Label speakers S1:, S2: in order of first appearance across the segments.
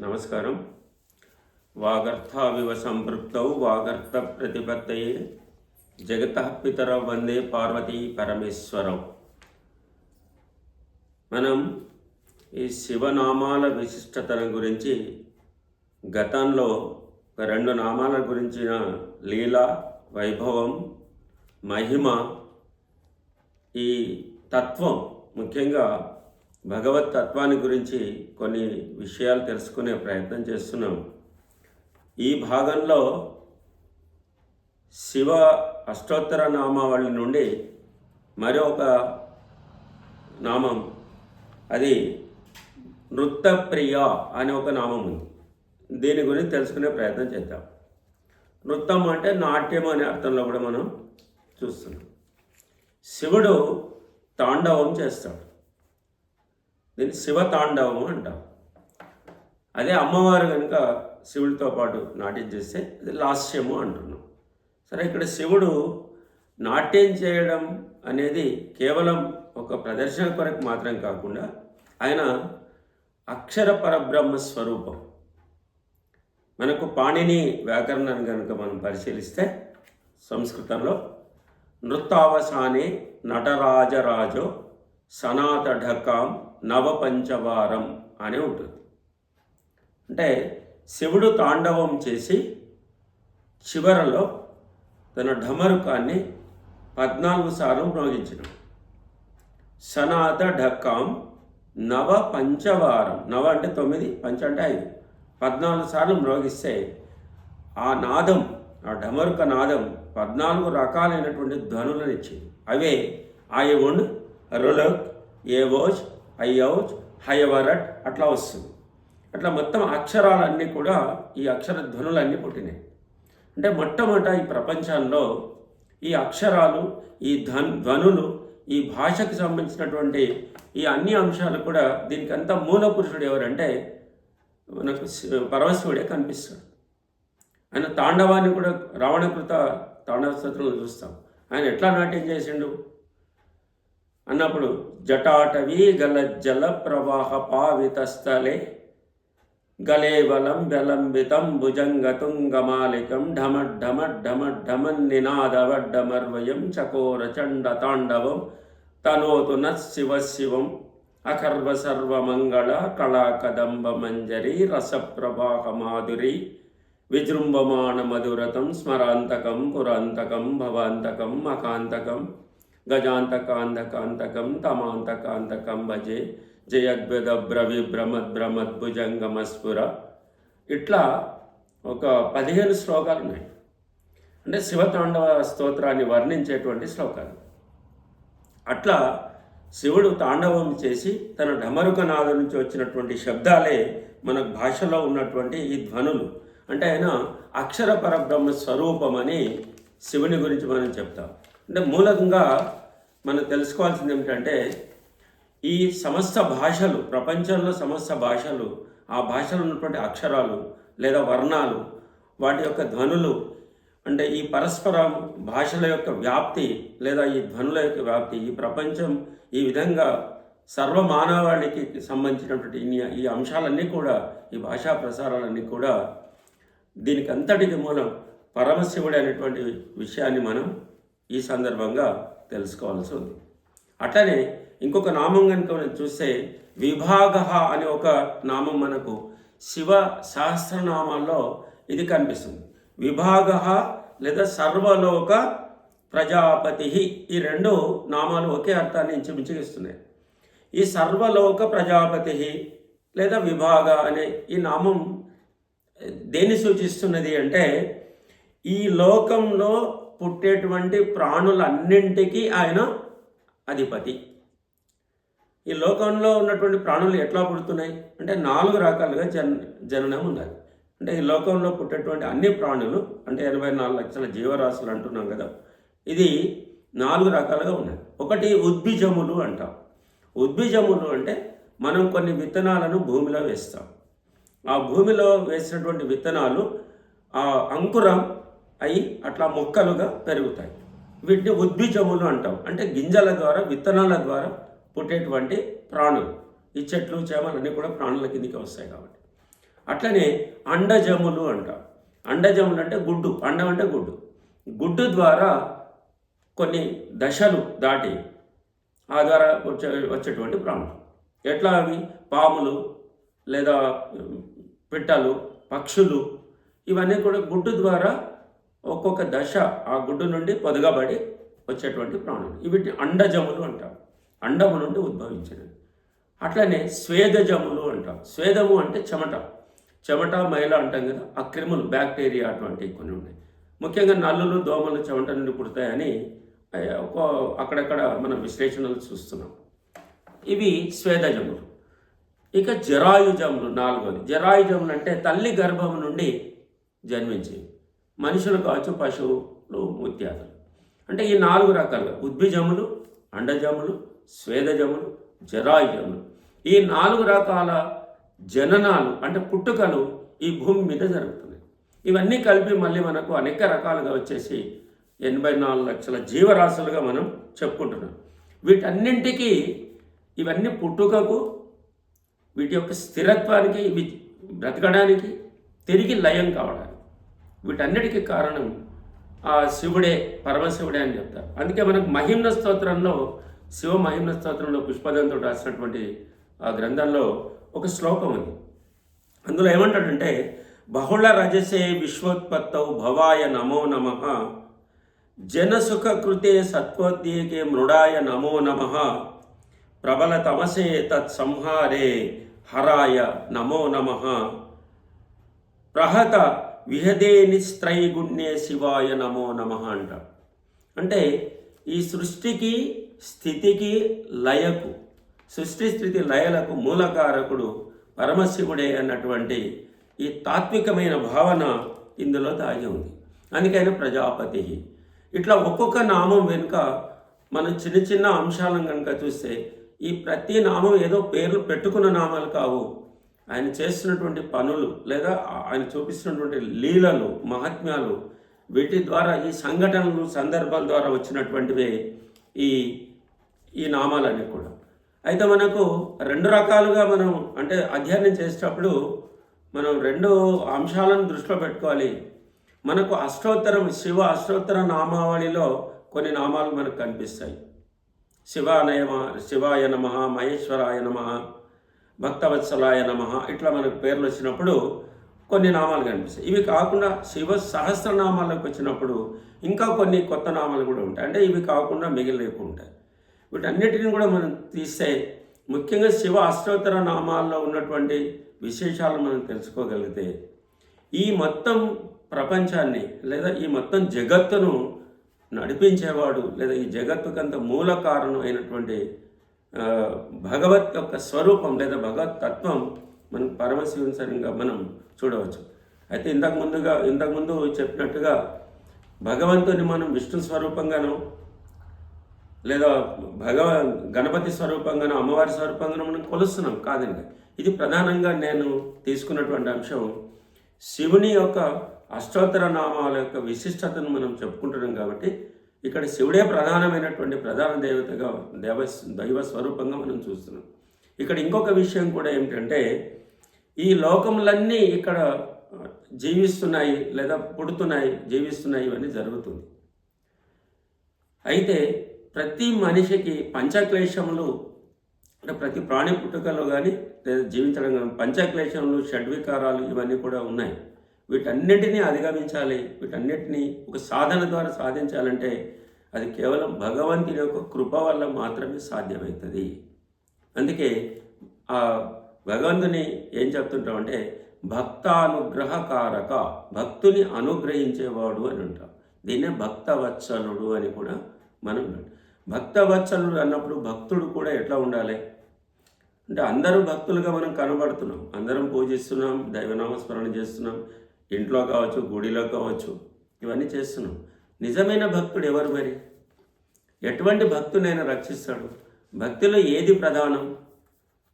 S1: నమస్కారం. వాగర్థావివ సంపృక్తౌ వాగర్థ ప్రతిపత్తయే జగత పితర వందే పార్వతీ పరమేశ్వరం. మనం ఈ శివనామాల విశిష్టతను గురించి గతంలో ఒక రెండు నామాల గురించిన లీల వైభవం మహిమ ఈ తత్వం ముఖ్యంగా భగవత్ తత్వాన్ని గురించి కొన్ని విషయాలు తెలుసుకునే ప్రయత్నం చేస్తున్నాం. ఈ భాగంలో శివ అష్టోత్తర నామావళి నుండి మరొక నామం అది నృత్తప్రియ అనే ఒక నామం ఉంది. దీని గురించి తెలుసుకునే ప్రయత్నం చేద్దాం. నృత్తం అంటే నాట్యం అనే అర్థంలో కూడా మనం చూస్తున్నాం. శివుడు తాండవం చేస్తాడు. దీన్ని శివ తాండవం అంటాం. అదే అమ్మవారు కనుక శివుడితో పాటు నాట్యం చేస్తే అది లాస్యము అంటున్నాం. సరే ఇక్కడ శివుడు నాట్యం చేయడం అనేది కేవలం ఒక ప్రదర్శన కొరకు మాత్రం కాకుండా ఆయన అక్షర పరబ్రహ్మ స్వరూపం. మనకు పాణిని వ్యాకరణాన్ని కనుక మనం పరిశీలిస్తే సంస్కృతంలో నృత్తావసానే నటరాజరాజో సనాతఢకాం నవపంచవారం అని ఉంటుంది. అంటే శివుడు తాండవం చేసి చివరలో తన ఢమరుకాన్ని పద్నాలుగు సార్లు మ్రోగించడం సనాత ఢక్కాం నవ పంచవారం నవ అంటే తొమ్మిది పంచ అంటే ఐదు. పద్నాలుగు సార్లు మ్రోగిస్తే ఆ నాదం ఆ ఢమరుక నాదం పద్నాలుగు రకాలైనటువంటి ధ్వనులను ఇచ్చింది. అవే ఆయవుండ్ రులక్ ఏవోజ్ అయ్యౌజ్ హయవరట్ అట్లా వస్తుంది. అట్లా మొత్తం అక్షరాలన్నీ కూడా ఈ అక్షర ధ్వనులన్నీ పుట్టినాయి. అంటే మొట్టమొదట ఈ ప్రపంచంలో ఈ అక్షరాలు ఈ ధ్వన్ ధ్వనులు ఈ భాషకు సంబంధించినటువంటి ఈ అన్ని అంశాలు కూడా దీనికి అంతా మూల పురుషుడు ఎవరంటే మనకు పరమశివుడే కనిపిస్తాడు. ఆయన తాండవాన్ని కూడా రావణకృత తాండవ స్తోత్రంలో చూస్తాం. ఆయన ఎట్లా నాట్యం చేసిండు? అన్నప్పుడు జటాటవీ గల జల ప్రవాహ పావితస్థలే గలేవలం బలంబితం భుజంగతుంగమాలికం ఢమఢమఢమఢమన్నినాదవడ్డమర్వయం చకోర చండ తాండవం తనోతు శివ శివం అకర్వ సర్వమంగళ కళాకదంబ మంజరి రసప్రవాహ మాధురి విజృంభమాణ మధురతం స్మరాంతకం పురాంతకం భవాంతకం మకాంతకం గజాంతకాంతకాంతకం తమాంతకాంతకం భజే జయద్వదబ్రవిభ్రమద్భ్రమద్భుజంగమస్ఫుర ఇట్లా ఒక పదిహేను శ్లోకాలు ఉన్నాయి. అంటే శివతాండవ స్తోత్రాన్ని వర్ణించేటువంటి శ్లోకాలు. అట్లా శివుడు తాండవం చేసి తన ఢమరుక నాదం నుంచి వచ్చినటువంటి శబ్దాలే మన భాషలో ఉన్నటువంటి ఈ ధ్వనులు. అంటే ఆయన అక్షర పరబ్రహ్మ స్వరూపం అని శివుని గురించి మనం చెప్తాం. అంటే మూలంగా మనం తెలుసుకోవాల్సింది ఏమిటంటే ఈ సమస్త భాషలు ప్రపంచంలో సమస్త భాషలు ఆ భాషలో ఉన్నటువంటి అక్షరాలు లేదా వర్ణాలు వాటి యొక్క ధ్వనులు అంటే ఈ పరస్పర భాషల యొక్క వ్యాప్తి లేదా ఈ ధ్వనుల యొక్క వ్యాప్తి ఈ ప్రపంచం ఈ విధంగా సర్వ మానవాళికి సంబంధించినటువంటి ఈ- అంశాలన్నీ కూడా ఈ భాషా ప్రసారాలన్నీ కూడా దీనికి అంతటికి మూలం పరమశివుడు అనేటువంటి విషయాన్ని మనం ఈ సందర్భంగా తెలుసుకోవాల్సి ఉంది. అట్లనే ఇంకొక నామం కనుక మనం చూస్తే విభాగ అనే ఒక నామం మనకు శివ సహస్రనామాల్లో ఇది కనిపిస్తుంది. విభాగ లేదా సర్వలోక ప్రజాపతి ఈ రెండు నామాలు ఒకే అర్థాన్ని ఇంచుమించుగా ఇస్తున్నాయి. ఈ సర్వలోక ప్రజాపతి లేదా విభాగ అనే ఈ నామం దేన్ని సూచిస్తున్నది అంటే ఈ లోకంలో పుట్టేటువంటి ప్రాణులన్నింటికీ ఆయన అధిపతి. ఈ లోకంలో ఉన్నటువంటి ప్రాణులు ఎట్లా పుడుతున్నాయి? అంటే నాలుగు రకాలుగా జన జననం ఉన్నది. అంటే ఈ లోకంలో పుట్టేటువంటి అన్ని ప్రాణులు అంటే ఎనభై నాలుగు లక్షల జీవరాశులు అంటున్నాం కదా ఇది నాలుగు రకాలుగా ఉన్నాయి ఒకటి ఉద్భిజములు అంటాం. ఉద్భిజములు అంటే మనం కొన్ని విత్తనాలను భూమిలో వేస్తాం. ఆ భూమిలో వేసినటువంటి విత్తనాలు ఆ అంకురం అవి అట్లా మొక్కలుగా పెరుగుతాయి. వీటిని ఉద్భిజములు అంటాం. అంటే గింజల ద్వారా విత్తనాల ద్వారా పుట్టేటువంటి ప్రాణులు. ఈ చెట్లు చేమలన్నీ కూడా ప్రాణుల కిందకి వస్తాయి కాబట్టి. అట్లనే అండజములు అంటాం. అండజములు అంటే గుడ్డు. అండం అంటే గుడ్డు. గుడ్డు ద్వారా కొన్ని దశలు దాటి ఆ ద్వారా వచ్చే వచ్చేటువంటి ప్రాణులు. ఎట్లా అవి? పాములు లేదా పిట్టలు పక్షులు ఇవన్నీ కూడా గుడ్డు ద్వారా ఒక్కొక్క దశ ఆ గుడ్డు నుండి పొదగబడి వచ్చేటువంటి ప్రాణులు. వీటిని అండజములు అంటారు అండము నుండి ఉద్భవించినవి. అట్లనే స్వేదజములు అంటాం. స్వేదము అంటే చెమట. చెమట మైల అంటాం కదా ఆ క్రిములు బ్యాక్టీరియా అటువంటివి కొన్ని ఉన్నాయి. ముఖ్యంగా నల్లులు దోమలు చెమట నుండి పుడతాయని ఒక అక్కడక్కడ మనం విశ్లేషణలు చూస్తున్నాం. ఇవి స్వేదజములు. ఇక జరాయుజములు నాలుగోది. జరాయుజములు అంటే తల్లి గర్భం నుండి జన్మించేవి. మనుషులు కావచ్చు పశువులు ముత్యాదులు అంటే ఈ నాలుగు రకాలుగా ఉద్భిజములు అండజములు స్వేదజములు జరాయుజములు. ఈ నాలుగు రకాల జననాలు అంటే పుట్టుకలు ఈ భూమి మీద జరుగుతున్నాయి. ఇవన్నీ కలిపి మళ్ళీ మనకు అనేక రకాలుగా వచ్చేసి ఎనభై నాలుగు లక్షల జీవరాశులుగా మనం చెప్పుకుంటున్నాం. వీటన్నింటికీ ఇవన్నీ పుట్టుకకు వీటి యొక్క స్థిరత్వానికి ఇవి బ్రతకడానికి తిరిగి లయం కావడానికి వీటన్నిటికీ కారణం ఆ శివుడే పరమశివుడే అని చెప్తారు. అందుకే మనకు మహిమ్న స్తోత్రంలో శివ మహిమ్న స్తోత్రంలో పుష్పదంతో రాసినటువంటి ఆ గ్రంథంలో ఒక శ్లోకం ఉంది. అందులో ఏమంటాడంటే బహుళ రజసే విశ్వోత్పత్తౌ భవాయ నమో నమ జనసుఖ కృతే సత్వోద్యేకే మృడాయ నమో నమ ప్రబల తమసే తత్సంహారే హరాయ నమో నమ ప్రహత విహదే నిస్త్రైగుణ్యే శివాయ నమో నమ అంట. అంటే ఈ సృష్టికి స్థితికి లయకు సృష్టి స్థితి లయలకు మూలకారకుడు పరమశివుడే అన్నటువంటి ఈ తాత్వికమైన భావన ఇందులో దాగి ఉంది. అందుకైన ప్రజాపతి. ఇట్లా ఒక్కొక్క నామం వెనుక మనం చిన్న చిన్న అంశాలను కనుక చూస్తే ఈ ప్రతి నామం ఏదో పేర్లు పెట్టుకున్న నామాలు కావు. ఆయన చేస్తున్నటువంటి పనులు లేదా ఆయన చూపిస్తున్నటువంటి లీలలు మహాత్మ్యాలు వీటి ద్వారా ఈ సంఘటనలు సందర్భాల ద్వారా వచ్చినటువంటివే ఈ ఈ నామాలన్నీ కూడా. అయితే మనకు రెండు రకాలుగా మనం అంటే అధ్యయనం చేసేటప్పుడు మనం రెండు అంశాలను దృష్టిలో పెట్టుకోవాలి. మనకు అష్టోత్తరం శివ అష్టోత్తర నామావళిలో కొన్ని నామాలు మనకు కనిపిస్తాయి. శివానయమ శివాయ నమ మహేశ్వరాయ నమ భక్తవత్సలాయ నమ. ఇట్లా మనకు పేర్లు వచ్చినప్పుడు కొన్ని నామాలు కనిపిస్తాయి. ఇవి కాకుండా శివ సహస్రనామాలకు వచ్చినప్పుడు ఇంకా కొన్ని కొత్త నామాలు కూడా ఉంటాయి. అంటే ఇవి కాకుండా మిగిలినవి ఉంటాయి. వీటన్నిటిని కూడా మనం తీస్తే ముఖ్యంగా శివ అష్టోత్తర నామాల్లో ఉన్నటువంటి విశేషాలు మనం తెలుసుకోగలిగితే ఈ మొత్తం ప్రపంచాన్ని లేదా ఈ మొత్తం జగత్తును నడిపించేవాడు లేదా ఈ జగత్తుకంత మూల కారణం అయినటువంటి భగవత్ యొక్క స్వరూపం లేదా భగవత్ తత్వం మనం పరమశివుని సరిగ్గా మనం చూడవచ్చు. అయితే ఇంతకు ముందుగా ఇంతకుముందు చెప్పినట్టుగా భగవంతుని మనం విష్ణు స్వరూపంగాను లేదా భగవ గణపతి స్వరూపంగాను అమ్మవారి స్వరూపంగాను మనం కొలుస్తున్నాం కాదండి. ఇది ప్రధానంగా నేను తీసుకున్నటువంటి అంశం. శివుని యొక్క అష్టోత్తర నామాల యొక్క విశిష్టతను మనం చెప్పుకుంటున్నాం కాబట్టి ఇక్కడ శివుడే ప్రధానమైనటువంటి ప్రధాన దేవతగా దేవ దైవ స్వరూపంగా మనం చూస్తున్నాం. ఇక్కడ ఇంకొక విషయం కూడా ఏమిటంటే ఈ లోకములన్నీ ఇక్కడ జీవిస్తున్నాయి లేదా పుడుతున్నాయి జీవిస్తున్నాయి ఇవన్నీ జరుగుతుంది. అయితే ప్రతి మనిషికి పంచక్లేశములు అంటే ప్రతి ప్రాణి పుట్టుకలో కానీ లేదా జీవించడం కానీ పంచక్లేశములు షడ్వికారాలు ఇవన్నీ కూడా ఉన్నాయి. వీటన్నిటినీ అధిగమించాలి. వీటన్నిటినీ ఒక సాధన ద్వారా సాధించాలంటే అది కేవలం భగవంతుని యొక్క కృప వల్ల మాత్రమే సాధ్యమవుతుంది. అందుకే ఆ భగవంతుని ఏం చెప్తుంటామంటే భక్తానుగ్రహకారక భక్తుని అనుగ్రహించేవాడు అని అంటాం. దీన్నే భక్తవత్సలుడు అని కూడా మనం భక్తవత్సలుడు అన్నప్పుడు భక్తుడు కూడా ఎట్లా ఉండాలి? అంటే అందరూ భక్తులుగా మనం కనబడుతున్నాం. అందరం పూజిస్తున్నాం దైవనామస్మరణ చేస్తున్నాం ఇంట్లో కావచ్చు గుడిలో కావచ్చు ఇవన్నీ చేస్తున్నాం. నిజమైన భక్తుడు ఎవరు మరి? ఎటువంటి భక్తునైనా రక్షిస్తాడు. భక్తిలో ఏది ప్రధానం?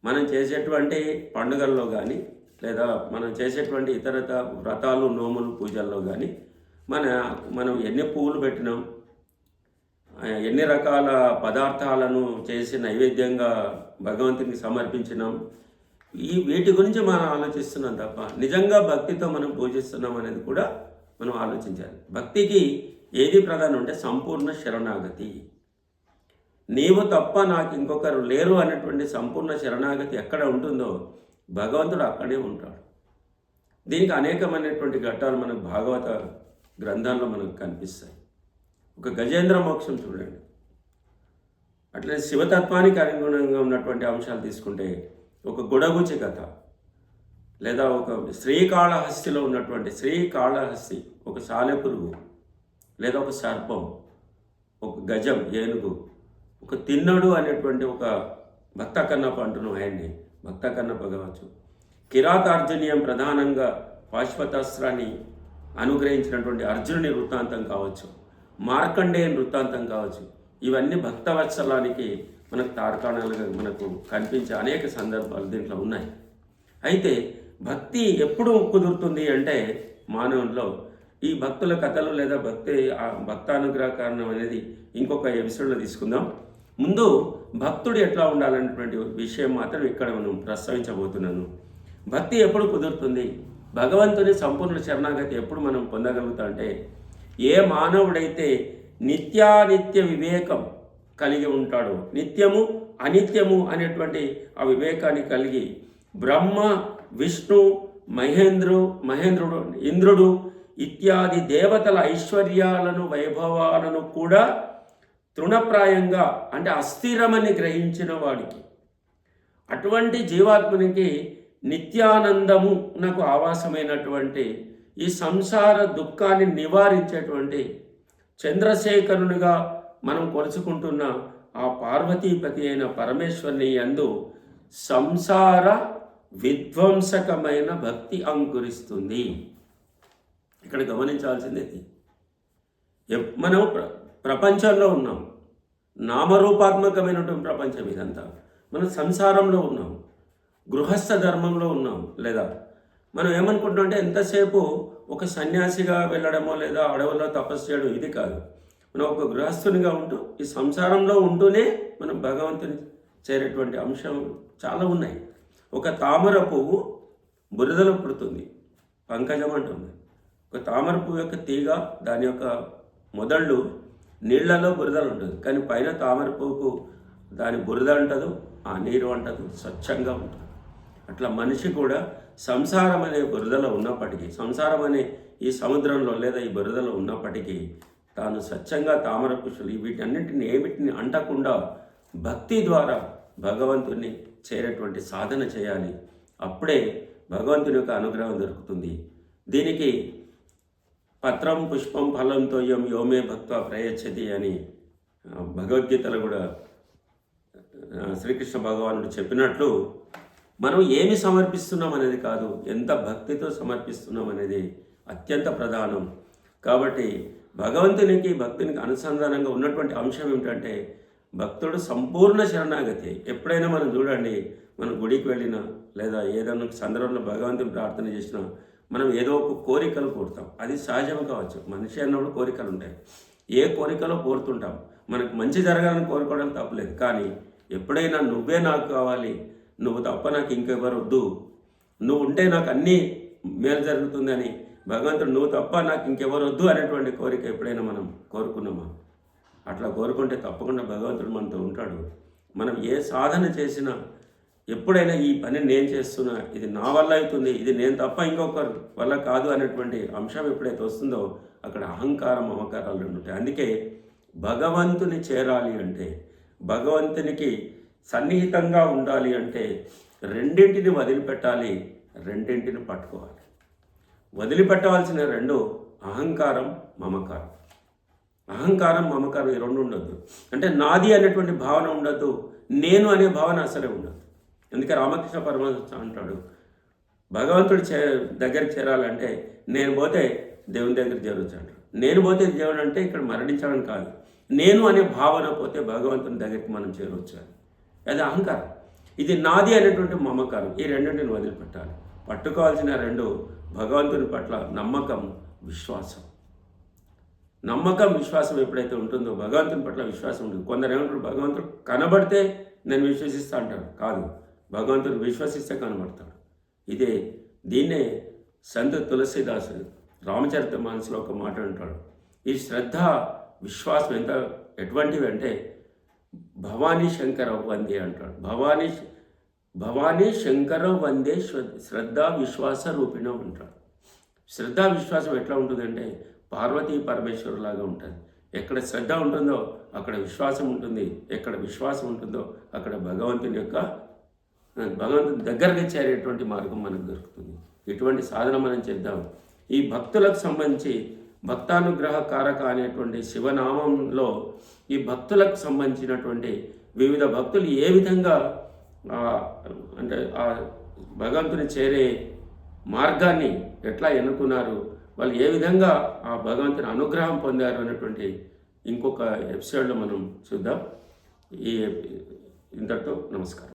S1: మనం చేసేటువంటి పండుగల్లో కానీ లేదా మనం చేసేటువంటి ఇతరత వ్రతాలు నోములు పూజల్లో కానీ మన మనం ఎన్ని పువ్వులు పెట్టినాం ఎన్ని రకాల పదార్థాలను చేసి నైవేద్యంగా భగవంతునికి సమర్పించినాం ఈ వీటి గురించి మనం ఆలోచిస్తున్నాం తప్ప నిజంగా భక్తితో మనం పూజిస్తున్నాం అనేది కూడా మనం ఆలోచించాలి. భక్తికి ఏది ప్రధానం అంటే సంపూర్ణ శరణాగతి. నీవు తప్ప నాకు ఇంకొకరు లేరు అనేటువంటి సంపూర్ణ శరణాగతి ఎక్కడ ఉంటుందో భగవంతుడు అక్కడే ఉంటాడు. దీనికి అనేకమైనటువంటి ఘట్టాలు మనకు భాగవత గ్రంథాల్లో మనకు కనిపిస్తాయి. ఒక గజేంద్ర మోక్షం చూడండి. అట్లే శివతత్వానికి అనుగుణంగా ఉన్నటువంటి అంశాలు తీసుకుంటే ఒక గుడగుచి కథ. లేదా ఒక శ్రీకాళహస్తిలో ఉన్నటువంటి శ్రీకాళహస్తి ఒక సాలెపురుగు లేదా ఒక సర్పం ఒక గజం ఏనుగు ఒక తిన్నడు అనేటువంటి ఒక భక్త కన్నప అంటున్నాం ఆయన్ని. భక్త కన్నప కావచ్చు. కిరాతార్జునీయం ప్రధానంగా పాశ్వతాస్త్రాన్ని అనుగ్రహించినటువంటి అర్జునుని వృత్తాంతం కావచ్చు. మార్కండేయ వృత్తాంతం కావచ్చు. ఇవన్నీ భక్తవత్సలానికి మనకు తార్కాణాలుగా మనకు కనిపించే అనేక సందర్భాలు దీంట్లో ఉన్నాయి. అయితే భక్తి ఎప్పుడు కుదురుతుంది అంటే మానవుల్లో ఈ భక్తుల కథలు లేదా భక్తి ఆ భక్తానుగ్రహ కారణం అనేది ఇంకొక ఎపిసోడ్లో తీసుకుందాం. ముందు భక్తుడు ఎట్లా ఉండాలనేటువంటి విషయం మాత్రం ఇక్కడ మనం ప్రస్తావించబోతున్నాను. భక్తి ఎప్పుడు కుదురుతుంది? భగవంతుని సంపూర్ణ శరణాగతి ఎప్పుడు మనం పొందగలుగుతా అంటే ఏ మానవుడైతే నిత్యానిత్య వివేకం కలిగి ఉంటాడు. నిత్యము అనిత్యము అనేటువంటి ఆ వివేకాన్ని కలిగి బ్రహ్మ విష్ణు మహేంద్రు మహేంద్రుడు ఇంద్రుడు ఇత్యాది దేవతల ఐశ్వర్యాలను వైభవాలను కూడా తృణప్రాయంగా అంటే అస్థిరమని గ్రహించిన వాడికి. అటువంటి జీవాత్మనికి నిత్యానందము నాకు ఆవాసమైనటువంటి ఈ సంసార దుఃఖాన్ని నివారించేటువంటి చంద్రశేఖరునిగా మనం కొలుచుకుంటున్న ఆ పార్వతీపతి అయిన పరమేశ్వరుని యందు సంసార విధ్వంసకమైన భక్తి అంకురిస్తుంది. ఇక్కడ గమనించాల్సింది ఇది. మనం ప్ర- ప్రపంచంలో ఉన్నాం. నామరూపాత్మకమైనటువంటి ప్రపంచం ఇదంతా. మనం సంసారంలో ఉన్నాం. గృహస్థ ధర్మంలో ఉన్నాం లేదా? మనం ఏమనుకుంటున్నాం అంటే ఎంతసేపు ఒక సన్యాసిగా వెళ్ళడమో లేదా అడవుల్లో తపస్సు చేయడం ఇది కాదు. మనం ఒక గృహస్థునిగా ఉంటూ ఈ సంసారంలో ఉంటూనే మనం భగవంతుని చేరేటువంటి అంశం చాలా ఉన్నాయి. ఒక తామర పువ్వు బురదలో పుడుతుంది పంకజం అంటుంది. ఒక తామర పువ్వు యొక్క తీగ దాని యొక్క మొదళ్ళు నీళ్ళలో బురదలు ఉంటుంది. కానీ పైన తామర పువ్వుకు దాని బురద అంటదు ఆ నీరు అంటదు స్వచ్ఛంగా ఉంటుంది. అట్లా మనిషి కూడా సంసారం అనే బురదలో ఉన్నప్పటికీ సంసారం అనే ఈ సముద్రంలో లేదా ఈ బురదలో ఉన్నప్పటికీ తాను స్వచ్ఛంగా తామర పుష్పలు వీటన్నింటిని ఏమిటిని అంటకుండా భక్తి ద్వారా భగవంతుని చేరేటువంటి సాధన చేయాలి. అప్పుడే భగవంతుని యొక్క అనుగ్రహం దొరుకుతుంది. దీనికి పత్రం పుష్పం ఫలంతో యం యోమే భక్త ప్రయచ్చతి అని భగవద్గీతలు భగవద్గీతలో కూడా శ్రీకృష్ణ భగవానుడు చెప్పినట్లు మనం ఏమి సమర్పిస్తున్నాం అనేది కాదు ఎంత భక్తితో సమర్పిస్తున్నాం అనేది అత్యంత ప్రధానం. కాబట్టి భగవంతునికి భక్తునికి అనుసంధానంగా ఉన్నటువంటి అంశం ఏమిటంటే భక్తుడు సంపూర్ణ శరణాగతి. ఎప్పుడైనా మనం చూడండి మనం గుడికి వెళ్ళినా లేదా ఏదైనా సందర్భంలో భగవంతుని ప్రార్థన చేసినా మనం ఏదో ఒక కోరికలు కోరుతాం. అది సహజం కావచ్చు. మనిషి అన్నప్పుడు కోరికలు ఉంటాయి. ఏ కోరికలో కోరుతుంటాం. మనకు మంచి జరగాలని కోరుకోవడం తప్పలేదు. కానీ ఎప్పుడైనా నువ్వే నాకు కావాలి నువ్వు తప్ప నాకు ఇంకెవరు వద్దు నువ్వు ఉంటే నాకు అన్నీ మేలు జరుగుతుందని భగవంతుడు నువ్వు తప్ప నాకు ఇంకెవరు వద్దు అనేటువంటి కోరిక ఎప్పుడైనా మనం కోరుకున్నామా? అట్లా కోరుకుంటే తప్పకుండా భగవంతుడు మనతో ఉంటాడు. మనం ఏ సాధన చేసినా ఎప్పుడైనా ఈ పని నేను చేస్తున్నా ఇది నా వల్ల అవుతుంది ఇది నేను తప్ప ఇంకొకరు వల్ల కాదు అనేటువంటి అంశం ఎప్పుడైతే వస్తుందో అక్కడ అహంకారం మమకారాలు ఉంటాయి. అందుకే భగవంతుని చేరాలి అంటే భగవంతునికి సన్నిహితంగా ఉండాలి అంటే రెండింటిని వదిలిపెట్టాలి రెండింటిని పట్టుకోవాలి. వదిలిపెట్టవలసిన రెండు అహంకారం మమకారం. అహంకారం మమకారం ఈ రెండు ఉండొద్దు. అంటే నాది అనేటువంటి భావన ఉండొద్దు నేను అనే భావన అసలే ఉండదు అందుకే రామకృష్ణ పరమహంస అంటాడు భగవంతుడు చే దగ్గరికి చేరాలంటే నేను పోతే దేవుని దగ్గర చేరొచ్చు నేను పోతే దేవుడు అంటే ఇక్కడ మరణించడం కాదు. నేను అనే భావన పోతే భగవంతుని దగ్గరికి మనం చేరవచ్చు అది అహంకారం. ఇది నాది అనేటువంటి మమకారం. ఈ రెండింటిని వదిలిపెట్టాలి. పట్టుకోవాల్సిన రెండు భగవంతుని పట్ల నమ్మకం విశ్వాసం. నమ్మకం విశ్వాసం ఎప్పుడైతే ఉంటుందో భగవంతుని పట్ల విశ్వాసం ఉంటుంది. కొందరు ఏమంటారు? భగవంతుడు కనబడితే నేను విశ్వసిస్తా అంటారు. కాదు. భగవంతుడు విశ్వసిస్తే కనబడతాడు. ఇదే దీన్నే సంత తులసిదాసు రామచరిత మనసులో ఒక మాట అంటాడు. ఈ శ్రద్ధ విశ్వాసం ఎంత ఎటువంటివి అంటే భవానీ శంకర వందే అంటాడు. భవానీ భవానీ శంకర వందే శ్రద్ధా శ్రద్ధ విశ్వాస రూపిణం అంటారు. శ్రద్ధ విశ్వాసం ఎట్లా ఉంటుందంటే పార్వతీ పరమేశ్వరులాగా ఉంటుంది ఎక్కడ శ్రద్ధ ఉంటుందో అక్కడ విశ్వాసం ఉంటుంది. ఎక్కడ విశ్వాసం ఉంటుందో అక్కడ భగవంతుని యొక్క భగవంతుని దగ్గరగా చేరేటువంటి మార్గం మనకు దొరుకుతుంది. ఇటువంటి సాధన మనం చేద్దాం. ఈ భక్తులకు సంబంధించి భక్తానుగ్రహ కారక అనేటువంటి శివనామంలో ఈ భక్తులకు సంబంధించినటువంటి వివిధ భక్తులు ఏ విధంగా అంటే ఆ భగవంతుని చేరే మార్గాన్ని ఎట్లా ఎన్నుకున్నారు? వాళ్ళు ఏ విధంగా ఆ భగవంతుని అనుగ్రహం పొందారు అనేటువంటి ఇంకొక ఎపిసోడ్లో మనం చూద్దాం. ఈ ఇంతటితో నమస్కారం.